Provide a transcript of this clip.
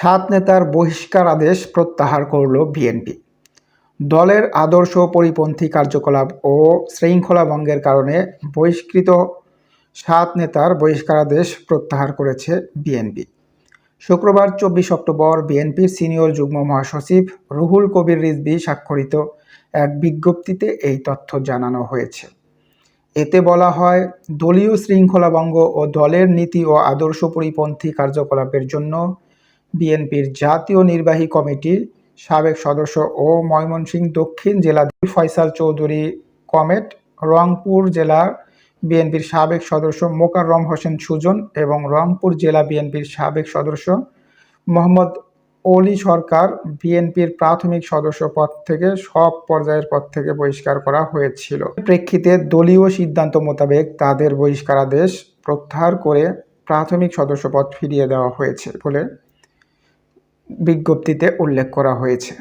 সাত নেতার বহিষ্কার আদেশ প্রত্যাহার করল বিএনপি। দলের আদর্শ পরিপন্থী কার্যকলাপ ও শৃঙ্খলা ভঙ্গের কারণে বহিষ্কৃত সাত নেতার বহিষ্কারাদেশ প্রত্যাহার করেছে বিএনপি। শুক্রবার চব্বিশ অক্টোবর বিএনপির সিনিয়র যুগ্ম মহাসচিব রুহুল কবির রিজভী স্বাক্ষরিত এক বিজ্ঞপ্তিতে এই তথ্য জানানো হয়েছে। এতে বলা হয়, দলীয় শৃঙ্খলাভঙ্গ ও দলের নীতি ও আদর্শ পরিপন্থী কার্যকলাপের জন্য বিএনপির জাতীয় নির্বাহী কমিটির সাবেক সদস্য ও ময়মনসিংহ দক্ষিণ জেলা ফয়সাল চৌধুরী কমেট, রংপুর জেলা বিএনপির সাবেক সদস্য মোকাররম হোসেন সুজন এবং রংপুর জেলা বিএনপির সাবেক সদস্য মোহাম্মদ অলি সরকার বিএনপির প্রাথমিক সদস্য পদ থেকে সব পর্যায়ের পদ থেকে বহিষ্কার করা হয়েছিল। প্রেক্ষিতে দলীয় সিদ্ধান্ত মোতাবেক তাদের বহিষ্কারাদেশ প্রত্যাহার করে প্রাথমিক সদস্য পদ ফিরিয়ে দেওয়া হয়েছে। বলে বিজ্ঞপ্তিতে উল্লেখ করা হয়েছে।